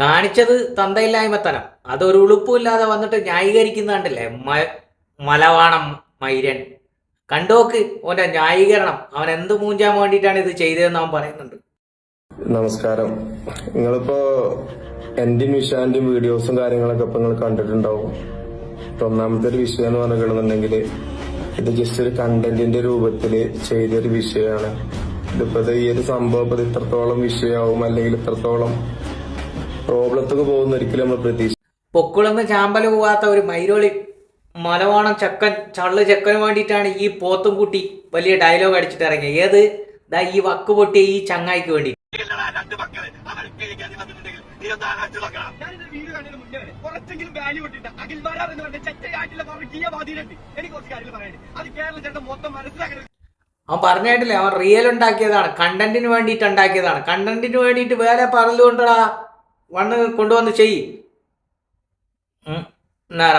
കാണിച്ചത് തന്തയില്ലായ്മത്തനം അതൊരു ഉളുപ്പുമില്ലാതെ വന്നിട്ട് ന്യായീകരിക്കുന്നുണ്ടല്ലേ മലവാണം മൈരൻ. കണ്ടോക്ക് ഓന്റെ ന്യായീകരണം. അവൻ എന്ത് മൂഞ്ചാൻ വേണ്ടിയിട്ടാണ് ഇത് ചെയ്തതെന്ന് അവൻ പറയുന്നുണ്ട്. നമസ്കാരം. നിങ്ങളിപ്പോ എന്റെയും വിഷാന്റെയും വീഡിയോസും കാര്യങ്ങളൊക്കെ ഇപ്പൊ നിങ്ങൾ കണ്ടിട്ടുണ്ടാവും. ഒന്നാമത്തെ ഒരു വിഷയം എന്ന് പറഞ്ഞിട്ടുണ്ടെങ്കിൽ ഇത് ജസ്റ്റ് ഒരു കണ്ടന്റിന്റെ രൂപത്തിൽ ചെയ്തൊരു വിഷയമാണ്. ഇതിപ്പോ ഇത് ഈ ഒരു സംഭവം ഇത്രത്തോളം വിഷയമാവും അല്ലെങ്കിൽ ഇത്രത്തോളം പ്രോബ്ലത്തൊക്കെ പോകുന്ന ഒരിക്കലും നമ്മൾ പ്രതീക്ഷ പൊക്കിളന്ന് ചാമ്പൽ പോവാത്ത ഒരു മൈരോളി മലവാണം ചക്കൻ ചള്ള് ചക്കന് വേണ്ടിയിട്ടാണ് ഈ പോത്തും കുട്ടി വലിയ ഡയലോഗ് അടിച്ചിട്ട് ഇറങ്ങിയത്. ഏത്? ദാ ഈ വക്ക് പൊട്ടിയ ഈ ചങ്ങായിക്ക് വേണ്ടി. അവൻ പറഞ്ഞായിട്ടില്ലേ അവൻ റിയൽ ഉണ്ടാക്കിയതാണ്. കണ്ടന്റിന് വേണ്ടിയിട്ട് ഉണ്ടാക്കിയതാണ്. കണ്ടന്റിന് വേണ്ടിയിട്ട് വേറെ പറഞ്ഞുകൊണ്ടടാ വന്ന് കൊണ്ടുവന്ന് ചെയ്യ്. ഉം.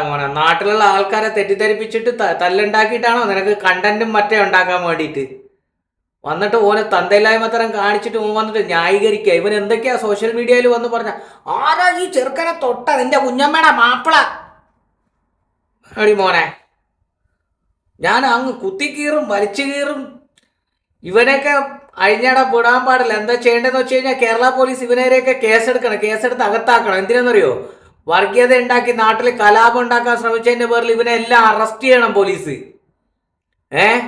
മോനെ നാട്ടിലുള്ള ആൾക്കാരെ തെറ്റിദ്ധരിപ്പിച്ചിട്ട് തല്ലുണ്ടാക്കിയിട്ടാണോ നിനക്ക് കണ്ടന്റും മറ്റേ ഉണ്ടാക്കാൻ വേണ്ടിയിട്ട്? വന്നിട്ട് ഓനെ തന്തയില്ലായ്മ തരം കാണിച്ചിട്ട് ഓൻ വന്നിട്ട് ന്യായീകരിക്കുക ഇവൻ എന്തൊക്കെയാ സോഷ്യൽ മീഡിയയിൽ വന്ന് പറഞ്ഞ? ആരാ ഈ ചെറുക്കനെ തൊട്ട? നിന്റെ കുഞ്ഞമ്മയുടെ മാപ്പിള. മോനെ ഞാൻ അങ്ങ് കുത്തിക്കീറും വലിച്ചു കീറും ഇവനെയൊക്കെ അഴിഞ്ഞാട വിടാൻ പാടില്ല. എന്താ ചെയ്യേണ്ടതെന്ന് വെച്ച് കഴിഞ്ഞാൽ കേരള പോലീസ് ഇവനേരെയൊക്കെ കേസെടുക്കണം കേസെടുത്ത് അകത്താക്കണം. എന്തിനാണെന്നറിയോ വർഗീയത ഉണ്ടാക്കി നാട്ടിൽ കലാപം ഉണ്ടാക്കാൻ ശ്രമിച്ചതിന്റെ പേരിൽ ഇവനെ എല്ലാം അറസ്റ്റ് ചെയ്യണം പോലീസ്. ഏ?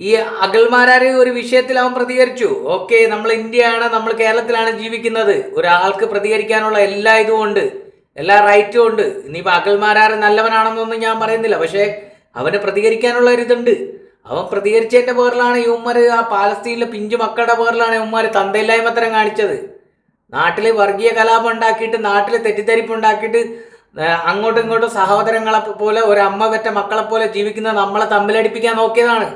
ഈ അകൽമാരാര് ഒരു വിഷയത്തിൽ അവൻ പ്രതികരിച്ചു. ഓക്കെ നമ്മൾ ഇന്ത്യയാണ് നമ്മൾ കേരളത്തിലാണ് ജീവിക്കുന്നത്. ഒരാൾക്ക് പ്രതികരിക്കാനുള്ള എല്ലാ ഇതും ഉണ്ട് എല്ലാ റൈറ്റും ഉണ്ട്. ഇനിയിപ്പോൾ അകൽമാരാര് നല്ലവനാണെന്നൊന്നും ഞാൻ പറയുന്നില്ല. പക്ഷേ അവന് പ്രതികരിക്കാനുള്ള ഒരു ഇതുണ്ട്. അവൻ പ്രതികരിച്ചതിന്റെ പേരിലാണ് ഇവന്മാർ ആ പാലസ്തീനിലെ പിഞ്ചു മക്കളുടെ പേരിലാണ് ഇവന്മാർ തന്തയില്ലായ്മത്തരം കാണിച്ചത്. നാട്ടിൽ വർഗീയ കലാപം ഉണ്ടാക്കിയിട്ട് നാട്ടിൽ തെറ്റിദ്ധരിപ്പ് ഉണ്ടാക്കിയിട്ട് അങ്ങോട്ടും ഇങ്ങോട്ടും സഹോദരങ്ങളെ പോലെ ഒരു അമ്മ പെറ്റ മക്കളെ പോലെ ജീവിക്കുന്ന നമ്മളെ തമ്മിലടിപ്പിക്കാൻ നോക്കിയതാണ്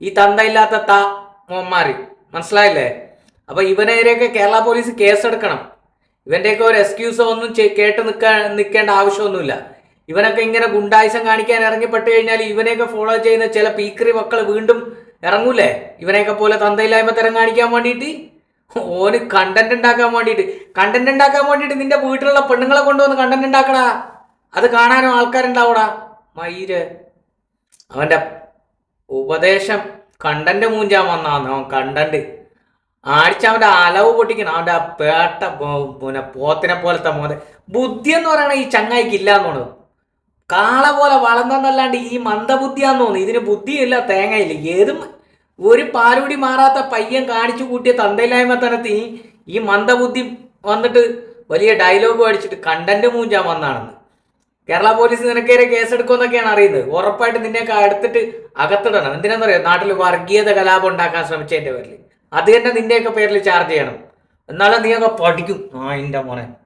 ഈ തന്തയില്ലാത്ത താ മോന്മാര്. മനസ്സിലായില്ലേ? അപ്പൊ ഇവനെതിരെയൊക്കെ കേരള പോലീസ് കേസെടുക്കണം. ഇവന്റെയൊക്കെ ഒരു എക്സ്ക്യൂസോ ഒന്നും കേട്ട് നിൽക്കാൻ നിൽക്കേണ്ട ആവശ്യമൊന്നുമില്ല. ഇവനൊക്കെ ഇങ്ങനെ ഗുണ്ടായുസം കാണിക്കാൻ ഇറങ്ങിപ്പെട്ട് കഴിഞ്ഞാൽ ഇവനെയൊക്കെ ഫോളോ ചെയ്യുന്ന ചില പീക്കറി മക്കൾ വീണ്ടും ഇറങ്ങൂലേ ഇവനെയൊക്കെ പോലെ തന്തയില്ലായ്മ തരം കാണിക്കാൻ വേണ്ടിയിട്ട്? ഓന് കണ്ടന്റ് ഉണ്ടാക്കാൻ വേണ്ടിയിട്ട്. കണ്ടന്റ് ഉണ്ടാക്കാൻ വേണ്ടിയിട്ട് നിന്റെ വീട്ടിലുള്ള പെണ്ണുങ്ങളെ കൊണ്ടുവന്ന് കണ്ടന്റ് ഉണ്ടാക്കടാ. അത് കാണാനും ആൾക്കാരുണ്ടാവടാ. മയിര്. അവന്റെ ഉപദേശം കണ്ടന്റ് മൂഞ്ചാൻ വന്നാന്ന്. അവൻ കണ്ടന്റ് ആഴ്ച അവന്റെ അലവ് പൊട്ടിക്കണം. അവന്റെ ആ പേട്ട പിന്നെ പോത്തിനെ പോലത്തെ മോനെ. ബുദ്ധി എന്ന് പറയണ ഈ ചങ്ങായിക്ക് ഇല്ലാന്ന് തോന്നുന്നു. കാള പോലെ വളർന്നെന്നല്ലാണ്ട് ഈ മന്ദബുദ്ധിയാന്ന് തോന്നുന്നു. ഇതിന് ബുദ്ധിയില്ല തേങ്ങയില്ല. ഏതും ഒരു പാലുകൂടി മാറാത്ത പയ്യൻ കാണിച്ചു കൂട്ടിയ തന്തയില്ലായ്മ തന്നെ ഈ ഈ മന്ദബുദ്ധി വന്നിട്ട് വലിയ ഡയലോഗ് അടിച്ചിട്ട് കണ്ടന്റ് മൂഞ്ചാൻ വന്നാണെന്ന്. കേരള പോലീസ് നിനക്കേരെ കേസെടുക്കുമെന്നൊക്കെയാണ് അറിയുന്നത്. ഉറപ്പായിട്ട് നിന്നെയൊക്കെ എടുത്തിട്ട് അകത്തിടണം. എന്തിനാണെന്നറിയോ നാട്ടിൽ വർഗീയത കലാപം ഉണ്ടാക്കാൻ ശ്രമിച്ചതിന്റെ പേരിൽ അത് തന്നെ നിന്റെയൊക്കെ പേരിൽ ചാർജ് ചെയ്യണം. എന്നാലും നീയൊക്കെ പഠിക്കും. ആ എന്റെ മോനെ.